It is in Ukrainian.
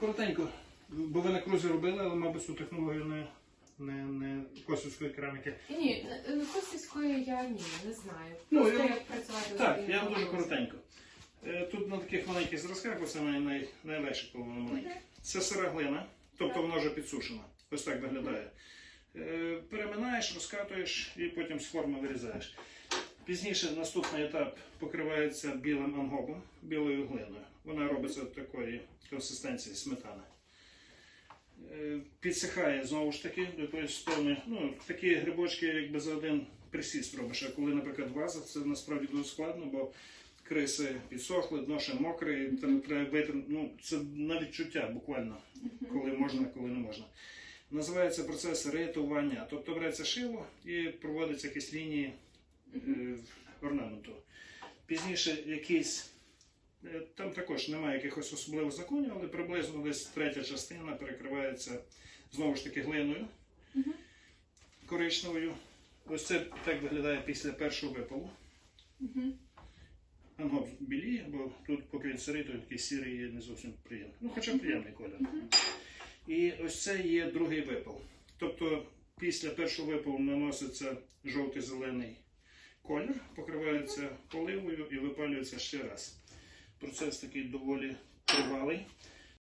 коротенько, бо ви на крузі робили, але, мабуть, цю технологію не, не, не косівської кераміки. Ні, косівської я ні, не знаю. Ну, Просто я- як працювати Так, я дуже коротенько. Е, Тут на таких маленьких зразках, оце най, най, найлегше, коли воно маленьке. Це сира глина, тобто вона вже підсушена. Ось так виглядає. Е, Переминаєш, розкатуєш і потім з форми вирізаєш. Пізніше наступний етап покривається білим ангобом, білою глиною. Вона робиться такої консистенції сметани. Е, Підсихає знову ж таки до якоїсь сторони. Ну, такі грибочки, якби за один присіст робиш. А коли, наприклад, ваза, це насправді дуже складно, бо криси підсохли, дно ще мокре, і там треба бити. Ну, це на відчуття буквально, коли можна, коли не можна. Називається процес рятування. Тобто береться шило і проводиться якісь лінії е, орнаменту. Пізніше якийсь. Е, Там також немає якихось особливих законів, але приблизно десь третя частина перекривається знову ж таки глиною коричневою. Ось це так виглядає після першого випалу. Мгм. Ангоп біліє, бо тут, поки він сирий, то такий сірий є не зовсім приємний. Ну, хоча приємний колір. І ось це є другий випал. Тобто після першого випалу наноситься жовтий-зелений колір, покривається поливою і випалюється ще раз. Процес такий доволі тривалий.